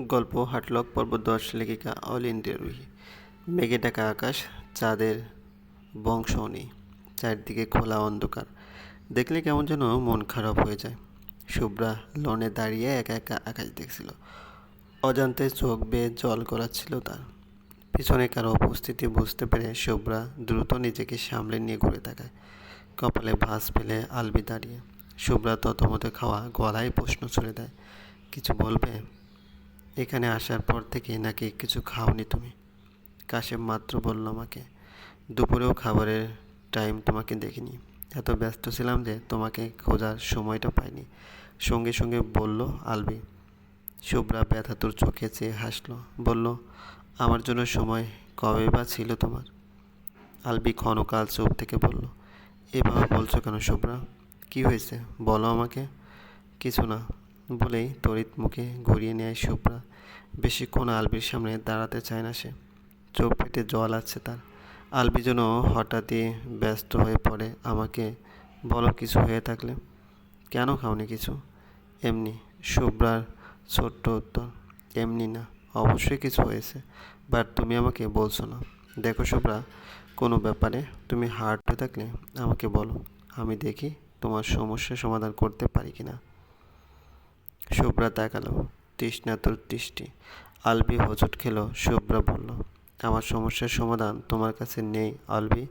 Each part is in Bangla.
গল্প হাটলক পর্ব দশ লেখিকা অল ইন্ডিয়া রুহি মেঘে ঢাকা আকাশ, চাঁদের বংশ নেই চারদিকে খোলা অন্ধকার। দেখলে কেমন যেন মন খারাপ হয়ে যায়। শুভ্রা লনে দাঁড়িয়ে একা একা আকাশ দেখছিল। অজান্তে চোখ বেয়ে জল গড়াচ্ছিল তার। পিছনে কারও উপস্থিতি বুঝতে পেরে শুভ্রা দ্রুত নিজেকে সামলে নিয়ে ঘুরে তাকায়। কপালে ভাঁজ ফেলে আলবি দাঁড়িয়ে। শুভ্রা ততমতে খাওয়া গলায় প্রশ্ন ছুড়ে দেয়। কিছু বলবে? এখানে আসার পর থেকে নাকি কিছু খাওনি তুমি। কাশেম মাত্র বলল আমাকে, দুপুরেও খাবারের টাইম তোমাকে দেখিনি। এত ব্যস্ত ছিলাম যে তোমাকে খোঁজার সময়টা পাইনি। সঙ্গে সঙ্গে বলল, আলবি। শুভ্রা ব্যথাতুর চোখে চেয়ে হাসলো, বলল, আমার জন্য সময় কবে বা ছিল তোমার? আলবি ক্ষণকাল চোখ থেকে বলল, এভাবে বলছো কেন শুভ্রা? কি হয়েছে? বলো আমাকে। কিছু না বলেই তড়িৎ মুখে ঘুরিয়ে নেয় শুভ্রা বেশিক্ষণ আলবির সামনে দাঁড়াতে চায় না সে। চোখ পেটে জল আছে তার। আলবি যেন হঠাৎই ব্যস্ত হয়ে পড়ে। আমাকে বলো কিছু হয়ে থাকলে। কেন খাওনি কিছু? এমনি শুভ্রার ছোট্ট উত্তর। এমনি না, অবশ্যই কিছু হয়েছে। বাট তুমি আমাকে বলছো না। দেখো শুভ্রা কোনো ব্যাপারে তুমি হার্ট হয়ে থাকলে আমাকে বলো। আমি দেখি তোমার সমস্যার সমাধান করতে পারি কি না শুভ্রা তাকালো তৃষ্ণাতুর দৃষ্টি। আলবি হোঁচট খেলো, শুভ্রা বলল, আমার সমস্যার সমাধান তোমার কাছে নেই, আলবি।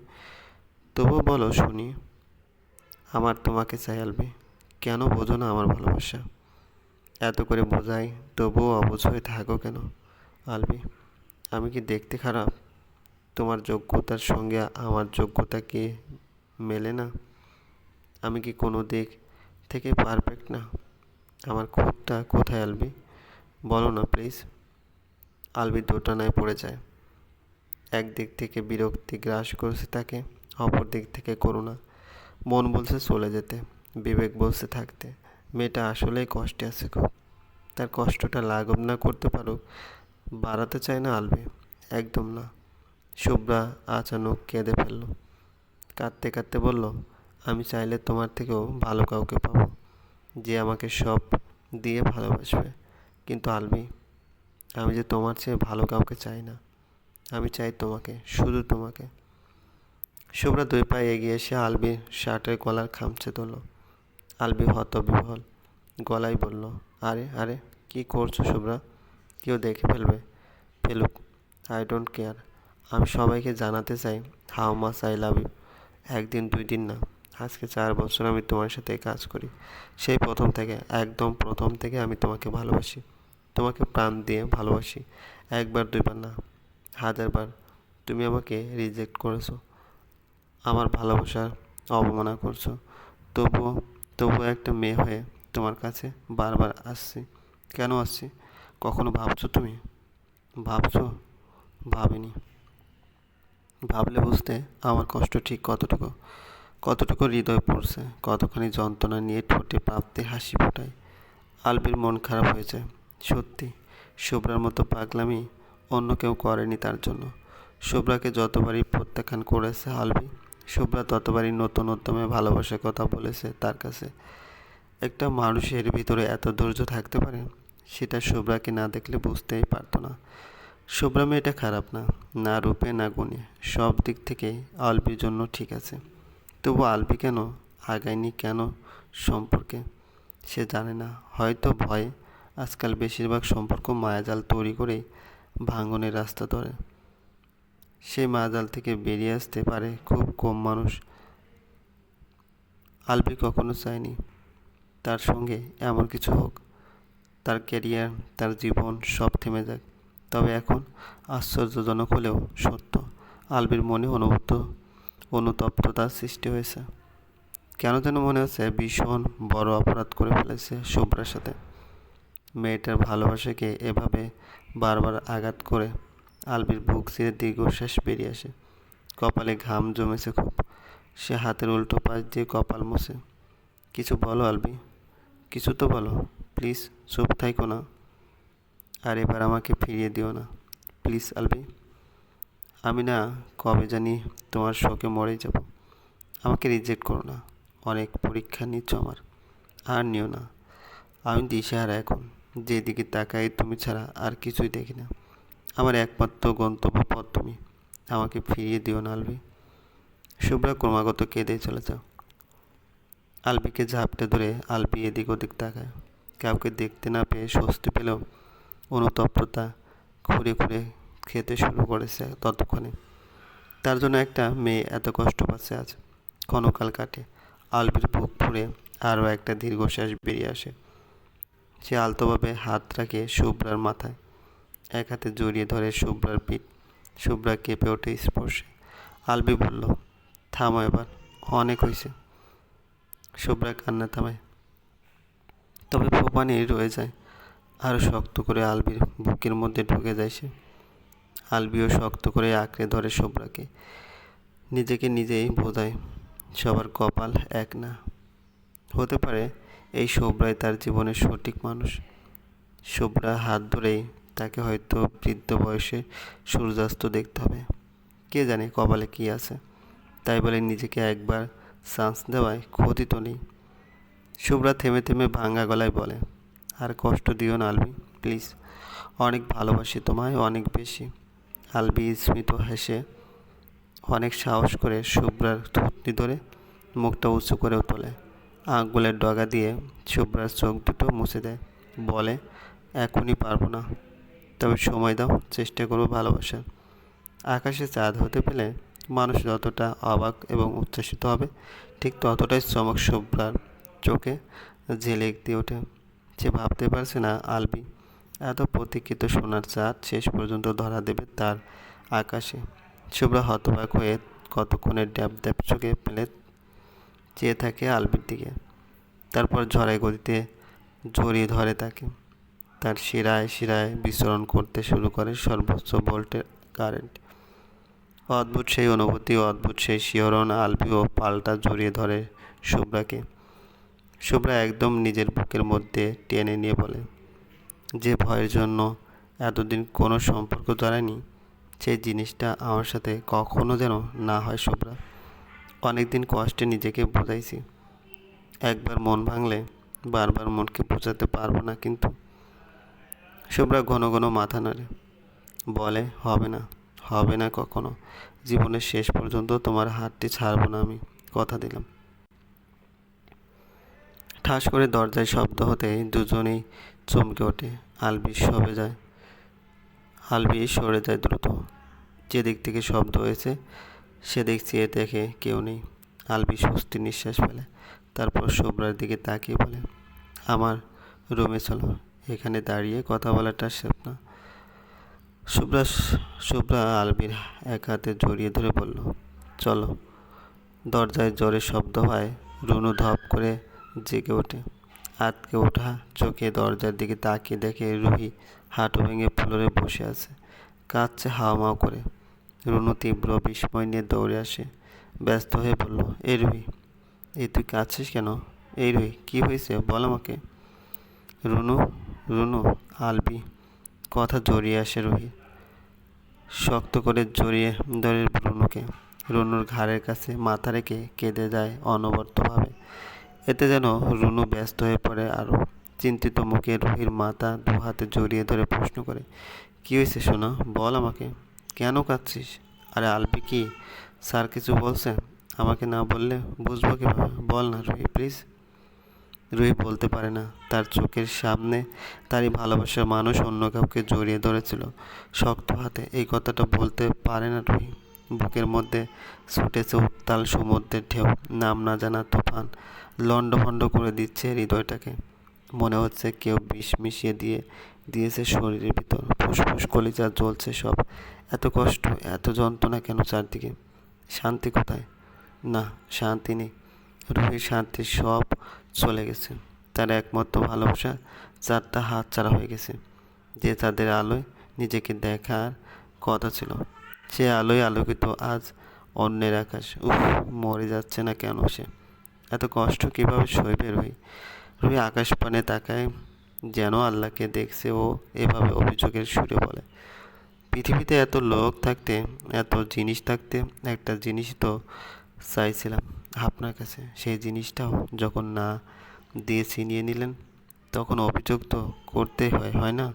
তবু বলো শুনি, আমার তোমাকে চাই, আলবি। কেন বোঝো না আমার ভালোবাসা? এত করে বোঝাই, তবুও অবুঝ হয়ে থাকো কেন, আলবি? আমি কি দেখতে খারাপ? তোমার যোগ্যতার সঙ্গে আমার যোগ্যতা কি মেলে না? আমি কি কোনো দিক থেকে পারফেক্ট না? আমার খুঁতটা কোথায়, আলবি? বলো না প্লিজ আলবি দোটানায় পড়ে যায়। একদিক থেকে বিরক্তি গ্রাস করছে তাকে, অপর দিক থেকে করুণা। মন বলছে চলে যেতে, বিবেক বলছে থাকতে। মেয়েটা আসলেই কষ্টে আছে খুব তার কষ্টটা লাঘব না করতে পারুক, বাড়াতে চায় না আলবি। একদম না। শুভ্রা আচানক কেঁদে ফেলল। কাঁদতে কাঁদতে বলল, আমি চাইলে তোমার থেকেও ভালো কাউকে পাবো। যে আমাকে সব দিয়ে ভালোবাসবে। কিন্তু আলবি, আমি যে তোমার চেয়ে ভালো কাউকে চাই না। আমি চাই তোমাকে, শুধু তোমাকে। শুভ্রা দুই পায়ে এগিয়ে এসে আলবির শার্টের গলার খামচে তোল আলবি হত বিহল গলায় বলল, আরে আরে, কি করছ শুভ্রা? কেউ দেখে ফেলবে? ফেলুক আই ডোন্ট কেয়ার আমি সবাইকে জানাতে চাই how much I love you একদিন, দুই দিন না। আজকে চার বছর আমি তোমার সাথে কাজ করি। সেই প্রথম থেকে, একদম প্রথম থেকে আমি তোমাকে ভালোবাসি। তোমাকে প্রাণ দিয়ে ভালোবাসি। একবার, দুইবার না, হাজারবার তুমি আমাকে রিজেক্ট করেছ। আমার ভালোবাসার অবমাননা করছ। তবুও তবুও একটা মেয়ে হয়ে তোমার কাছে বারবার আসছি। কেন আসছি? কখনো ভাবছ তুমি? ভাবছ? ভাবিনি। ভাবলে বুঝতে আমার কষ্ট ঠিক কতটুকু? কতটুকু হৃদয় পড়ছে, কতখানি যন্ত্রণা নিয়ে ঠোঁটে প্রাপ্তি হাসি ফোটায়। আলবির মন খারাপ হয়েছে, সত্যি। শুভ্রার মতো পাগলামি অন্য কেউ করেনি তার জন্য। শুভ্রাকে যতবারই প্রত্যাখ্যান করেছে আলবি, শুভ্রা ততবারই নতুন উদ্যমে ভালোবাসার কথা বলেছে তার কাছে। একটা মানুষের ভিতরে এত ধৈর্য থাকতে পারে? সেটা শুভ্রাকে না দেখলে বুঝতেই পারতো না। শুভ্রা মেয়েটা খারাপ না না রূপে, না গুণে। সব দিক থেকে আলবির জন্য ঠিক আছে। তবু আলবি কেন? আগায়নি কেন সম্পর্কে সে জানে না। হয়তো ভয়ে আজকাল বেশিরভাগ সম্পর্ক মায়াজাল তৈরি করেই ভাঙনের রাস্তা ধরে। সেই মায়াজাল থেকে বেরিয়ে আসতে পারে খুব কম মানুষ। আলবি কখনো চায়নি তার সঙ্গে এমন কিছু হোক। তার ক্যারিয়ার, তার জীবন সব থেমে যাক। তবে এখন আশ্চর্যজনক হলেও সত্য, আলবির মনে অনুভূত অনুতপ্ততার সৃষ্টি হয়েছে। কেন যেন মনে হচ্ছে ভীষণ বড় অপরাধ করে ফেলেছে শুভ্রার সাথে। মেয়েটার ভালোবাসাকে এভাবে বারবার আঘাত করে আলবির বুক ছিঁড়ে দীর্ঘশ্বাস বেরিয়ে আসে। কপালে ঘাম জমেছে খুব। সে হাতের উল্টো পাশ দিয়ে কপাল মোছে। কিছু বলো আলবি। কিছু তো বলো। প্লিজ চুপ থাইকো না। আর এবার আমাকে ফিরিয়ে দিও না। প্লিজ আলবি। আমি না কবে জানি তোমার শোকে মরে যাব। আমাকে রিজেক্ট করো না। অনেক পরীক্ষা নিচ্ছ আমার। আর নিও না। আমি দিশেহারা এখন। যেদিকে তাকাই তুমি ছাড়া আর কিছুই দেখি না। আমার একমাত্র গন্তব্য পথ তুমি। আমাকে ফিরিয়ে দিও না আলবি শুভ্রা ক্রমাগত কেঁদে চলেছে আলবিকে ঝাপটে ধরে আলবি এদিক ওদিক তাকায়। কাউকে দেখতে না পেয়ে স্বস্তি পেলেও অনুতপ্ততা খুঁড়ে খুঁড়ে খেতে শুরু করেছে ততক্ষণে। তার জন্য একটা মেয়ে এত কষ্ট পাচ্ছে আজ। ক্ষণকাল কাটে, আলবির বুক ফুড়ে, আরও একটা দীর্ঘশ্বাস বেরিয়ে আসে। সে আলতোভাবে হাত রাখে শুভ্রার মাথায়। এক হাতে জড়িয়ে ধরে শুভ্রার পিঠ। শুভ্রা কেঁপে ওঠে স্পর্শে। আলবি বলল, থামো এবার, অনেক হয়েছে। শুভ্রা কান্না থামায়। তবে ফোপানি রয়ে যায়। আরও শক্ত করে আলবির বুকের মধ্যে ঢুকে যায় সে। আলবিও শক্ত করে আঁকড়ে ধরে শুভ্রাকে নিজেকে নিজেই বোঝায় সবার কপাল এক না। হতে পারে এই শুভ্রাই তার জীবনের সঠিক মানুষ। শুভ্রা হাত ধরেই তাকে হয়তো বৃদ্ধ বয়সে সূর্যাস্ত দেখতে হবে। কে জানে কপালে কী আছে। তাই বলে নিজেকে একবার চান্স দেওয়ায় ক্ষতি তো নেই। শুভ্রা থেমে থেমে ভাঙ্গা গলায় বলে, আর কষ্ট দিও না, আলবি। প্লিজ, অনেক ভালোবাসি তোমায়, অনেক বেশি। আলবি স্মিত হেসে অনেক সাহস করে শুভ্রার থুতনি ধরে মুখটা উঁচু করেও তোলে। আঙ্গুলের ডগা দিয়ে শুভ্রার চোখ দুটো মুছে দেয়। বলে, এখনই পারব না। তবে সময় দাও, চেষ্টা করব ভালোবাসার। আকাশে চাঁদ হতে পেলে মানুষ যতটা অবাক এবং উচ্ছ্বাসিত হবে, ঠিক ততটাই চমক শুভ্রার চোখে ঝেলেক দিয়ে ওঠে। সে ভাবতে পারছে না, আলবি এত প্রতীক্ষিত সোনার চাঁদ শেষ পর্যন্ত ধরা দেবে তার আকাশে। শুভ্রা হতবাক হয়ে কতক্ষণে ড্যাব ড্যাব চোখে পেলে চেয়ে থাকে আলবির দিকে। তারপর ঝড়াই গতিতে জড়িয়ে ধরে তাকে। তার শিরায় শিরায় বিচরণ করতে শুরু করে সর্বোচ্চ ভোল্টের কারেন্ট। অদ্ভুত সেই অনুভূতি, অদ্ভুত সেই শিহরণ আলবিও পাল্টা জড়িয়ে ধরে শুভ্রাকে। শুভ্রা একদম নিজের বুকের মধ্যে টেনে নিয়ে বলে যে ভয়ের জন্য এতদিন কোনো সম্পর্ক জড়ায়নি সেই জিনিসটা আমার সাথে কখনো যেন না হয় শুভ্রা অনেকদিন কষ্টে নিজেকে বোঝাইছি। একবার মন ভাঙলে বারবার মনকে বোঝাতে পারব না কিন্তু। শুভ্রা ঘন ঘন মাথা নাড়ে। বলে, হবে না হবে না কখনো। জীবনের শেষ পর্যন্ত তোমার হাতটি ছাড়বো না আমি। কথা দিলাম। ঠাস করে দরজায় শব্দ হতে দুজনেই চমকে ওঠে। আলবি সবে যায়। আলবি সরে যায় দ্রুত। যেদিক থেকে শব্দ হয়েছে, সেদিক চেয়ে দেখে কেউ নেই। আলবি স্বস্তি নিঃশ্বাস ফেলে, তারপর শুভ্রার দিকে তাকিয়ে বলে, আমার রুমে চলো, এখানে দাঁড়িয়ে কথা বলাটা শেখ না। শুভ্রা শুভ্রা আলবির এক হাতে জড়িয়ে ধরে বলল, চলো। দরজায় জোরে শব্দ হয়, রুনু ধপ করে জেগে ওঠে। আতকে ওঠা চোখে দরজার দিকে তাকিয়ে দেখে রুহি হাঁটু ভেঙে ফ্লোরে বসে আছে, কাঁদছে হাওয়া করে। রুনু তীব্র বিস্ময় নিয়ে দৌড়ে আসে। ব্যস্ত হয়ে বলল, এই রুহি, এই তুই কাঁদছিস কেন? এই রুহি, কী হয়েছে? বল আমাকে। রুনু রুনু, আলবি, কথা জড়িয়ে আসে রুহি। শক্ত করে জড়িয়ে ধরে রুনুকে। রুনুর ঘাড়ের কাছে মাথা রেখে কেঁদে যায় অনবর্তভাবে। এতে যেন রুনু ব্যস্ত হয়ে পড়ে আরও চিন্তিত মুখে রুহির মাথা দু হাতে জড়িয়ে ধরে প্রশ্ন করে, কী হয়েছে সোনা? বল আমাকে। কেন কাঁদছিস? আরে আলপি কি? স্যার কিছু বলছে? আমাকে না বললে বুঝব কীভাবে? বল না রুহি, প্লিজ। রুহি বলতে পারে না। তার চোখের সামনে তারই ভালোবাসার মানুষ অন্য কাউকে জড়িয়ে ধরেছিল। শক্ত হাতে এই কথাটা বলতে পারে না রুহি। বুকের মধ্যে ছুটেছে উত্তাল সমুদ্রের ঢেউ, নাম না জানা তুফান। লণ্ডভণ্ড করে দিচ্ছে হৃদয়টাকে। মনে হচ্ছে কেউ বিষ মিশিয়ে দিয়ে দিয়েছে শরীরের ভিতর। ফুসফুস কলিজা জ্বলছে সব। এত কষ্ট, এত যন্ত্রণা কেন চারদিকে? শান্তি কোথায়? না, শান্তি নেই। রুহির শান্তি সব চলে গেছে। তার একমাত্র ভালোবাসা চারটা হাত ছাড়া হয়ে গেছে। যে তাদের আলোয় নিজেকে দেখার কথা ছিল। সে আলোয় আলোকিত, আজ অন্যের আকাশ। উফ, মরে যাচ্ছে না কেন সে? এত কষ্ট কীভাবে সইবে রুহি রুই আকাশ পানে তাকায়, যেন আল্লাহকে দেখছে ও এভাবে অভিযোগের সুরে বলে। পৃথিবীতে এত লোক থাকতে, এত জিনিস থাকতে, একটা জিনিস তো চাইছিলাম আপনার কাছে। সেই জিনিসটাও যখন না দিয়ে ছিনিয়ে নিলেন, তখন অভিযোগ তো করতেই হয় হয় না?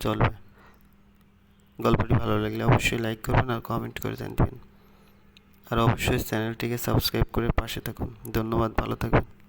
চলবে। গল্পটি ভালো লাগলে অবশ্যই লাইক করবেন আর কমেন্ট করে জানবেন। আর অবশ্যই চ্যানেলটিকে সাবস্ক্রাইব করে পাশে থাকুন। ধন্যবাদ, ভালো থাকবেন।